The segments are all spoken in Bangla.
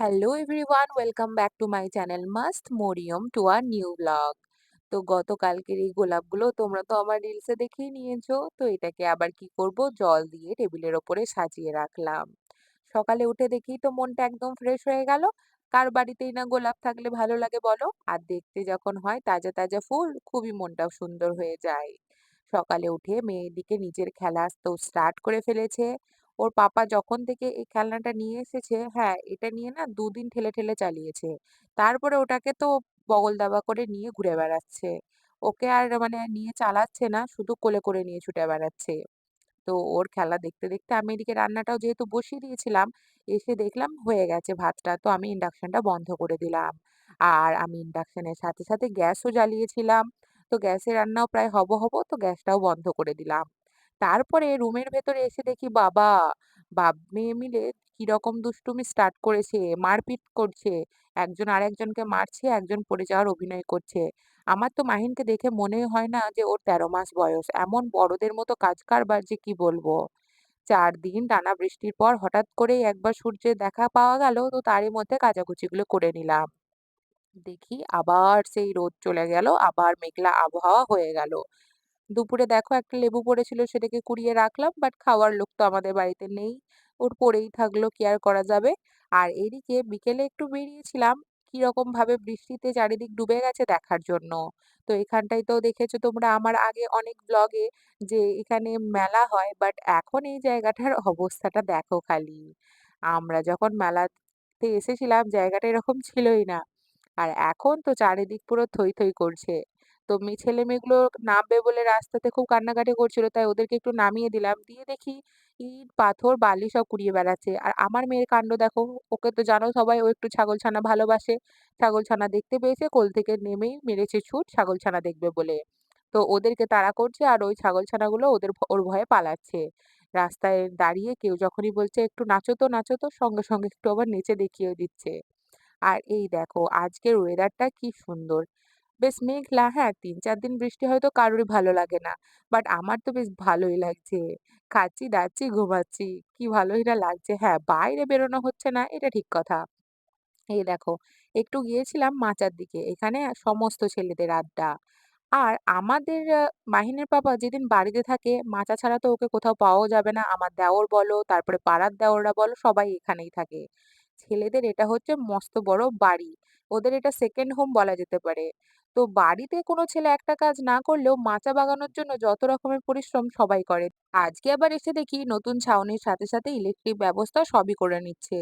Hello everyone welcome back to my channel must Maryam to our new blog তো গতকালকের এই গোলাপগুলো তোমরা তো আমার রিলসে দেখেই নিয়েছো। তো এটাকে আবার কি করব? জল দিয়ে টেবিলের ওপরে সাজিয়ে রাখলাম। সকালে উঠে দেখি তো মনটা একদম ফ্রেশ হয়ে গেল। কার বাড়িতেই না গোলাপ থাকলে ভালো লাগে বলো? আর দেখতে যখন হয় তাজা তাজা ফুল, খুবই মনটা সুন্দর হয়ে যায়। সকালে উঠে মেয়েদিকে নিজের খেলা তো স্টার্ট করে ফেলেছে। ওর পাপা যখন থেকে এই খেলনাটা নিয়ে এসেছে হ্যাঁ, এটা নিয়ে না দুদিন ঠেলে, ঠেলে চালিয়েছে। তারপরে ওটাকে তো বগল দাবা করে নিয়ে ঘুরে বেড়াচ্ছে। ওকে আর মানে নিয়ে চালাচ্ছে না, শুধু কোলে করে নিয়ে ছুটে বেড়াচ্ছে। তো ওর খেলা দেখতে, দেখতে আমি এদিকে রান্নাটাও যেহেতু বসিয়ে দিয়েছিলাম, এসে দেখলাম হয়ে গেছে ভাতটা। তো আমি ইন্ডাকশনটা বন্ধ করে দিলাম। আর আমি ইন্ডাকশনের সাথে, সাথে গ্যাসও জ্বালিয়েছিলাম। তো গ্যাসে রান্নাও প্রায় হব, হব তো গ্যাসটাও বন্ধ করে দিলাম। তারপরে রুমের ভেতরে এসে দেখি বাবা, বাপ-মেয়ে মিলে কীরকম দুষ্টুমি স্টার্ট করেছে। মারপিট করছে। একজন আরেকজনকে মারছে, একজন পড়ে যাওয়ার অভিনয় করছে। আমার তো মাহিনকে দেখে মনে হয় না যে ওর ১৩ মাস বয়স। এমন বড়দের মতো কাজ কারবার যে কি বলব। চার দিন টানা বৃষ্টির পর হঠাৎ করেই একবার সূর্যের দেখা পাওয়া গেল, তো তারই মধ্যে কাচাকুচিগুলো করে নিলাম। দেখি আবার সেই রোদ চলে গেল, আবার মেঘলা আবহাওয়া হয়ে গেল। দুপুরে দেখো একটা লেবু পড়েছিল সেটাকে কুড়িয়ে রাখলাম বাট খাওয়ার লোক তো আমাদের বাড়িতে নেই। ওর পড়েই থাকল কি আর করা যাবে। আর এদিকে বিকেলে একটু বেরিয়েছিলাম কীরকম ভাবে বৃষ্টিতে চারিদিক ডুবে গেছে দেখার জন্য। তো এখানটায় তো দেখেছ তোমরা আমার আগে অনেক ব্লগে যে এখানে মেলা হয় বাট এখন এই জায়গাটার অবস্থাটা দেখো খালি। আমরা যখন মেলাতে এসেছিলাম জায়গাটা এরকম ছিলই না। আর এখন তো চারিদিক পুরো থই, থই করছে। তো মে ছেলেমেয়েগুলো নামবে বলে রাস্তাতে খুব কান্নাকাটি করছিল। তাই ওদেরকে একটু নামিয়ে দিলাম। দিয়ে দেখি ইট, পাথর, বালি সব কুড়িয়ে বেড়াচ্ছে। আর আমার মেয়ের কাণ্ড দেখো, ওকে তো জানো সবাই ও একটু ছাগল ছানা ভালোবাসে। ছাগল ছানা দেখতে পেয়েছে, কোল থেকে নেমেই মেরেছে ছুট ছাগল ছানা দেখবে বলে। তো ওদেরকে তাড়া করছে আর ওই ছাগলছানাগুলো ওদের ওর ভয়ে পালাচ্ছে। রাস্তায় দাঁড়িয়ে কেউ যখনই বলছে, "একটু নাচো তো, নাচো তো" সঙ্গে, সঙ্গে একটু আবার নেচে দেখিয়েও দিচ্ছে। আর এই দেখো আজকের ওয়েদারটা কি সুন্দর। বেশ মেঘলা হ্যাঁ, ৩-৪ দিন বৃষ্টি হয়তো কারোরই ভালো লাগে না। বাট আমার তো বেশ ভালোই লাগছে। খাচ্ছি, দাচ্ছি, ঘুমাচ্ছি। কি ভালোই না লাগছে। হ্যাঁ, বাইরে বেরোনো হচ্ছে না এটা ঠিক কথা। এই দেখো একটু গিয়েছিলাম মাচার দিকে। এখানে সমস্ত ছেলেদের আড্ডা। আর আমাদের মাহিনের পাপা যেদিন বাড়িতে থাকে মাচা ছাড়া তো ওকে কোথাও পাওয়াও যাবে না। আমার দেওর বলো, তারপরে পাড়ার দেওররা বলো সবাই এখানেই থাকে। ছেলেদের এটা হচ্ছে মস্ত বড় বাড়ি। ওদের এটা সেকেন্ড হোম বলা যেতে পারে। তো বাড়িতে কোনো ছেলে একটা কাজ না করলেও মাচা বাগানোর জন্য যত রকমের পরিশ্রম সবাই করে। আজকে আবার এসে দেখি নতুন ছাউনির সাথে, সাথে ইলেকট্রিক ব্যবস্থা সবই করে নিচ্ছে।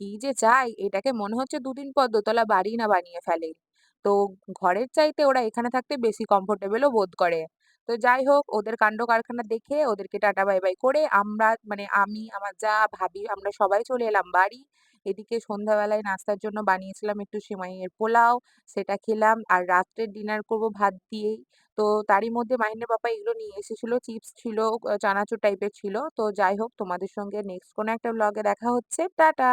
কি যে চাই এটাকে মনে হচ্ছে দুদিন পর দোতলা বাড়ি না বানিয়ে ফেলে। তো ঘরের চাইতে ওরা এখানে থাকতে বেশি কমফোর্টেবল ও বোধ করে। তো যাই হোক ওদের কাণ্ড কারখানা দেখে ওদেরকে টাটা বাই বাই করে আমরা মানে আমি, আমার যা, ভাবি আমরা সবাই চলে এলাম বাড়ি। এদিকে সন্ধ্যাবেলায় নাস্তার জন্য বানিয়েছিলাম একটু সেমাইয়ের পোলাও, সেটা খেলাম। আর রাত্রের ডিনার করব ভাত দিয়েই। তো তারই মধ্যে মাহিনের বাবা এগুলো নিয়ে এসেছিল চিপস ছিল, চানাচুর টাইপের ছিল। তো যাই হোক তোমাদের সঙ্গে নেক্সট কোনো একটা ব্লগে দেখা হচ্ছে। টাটা।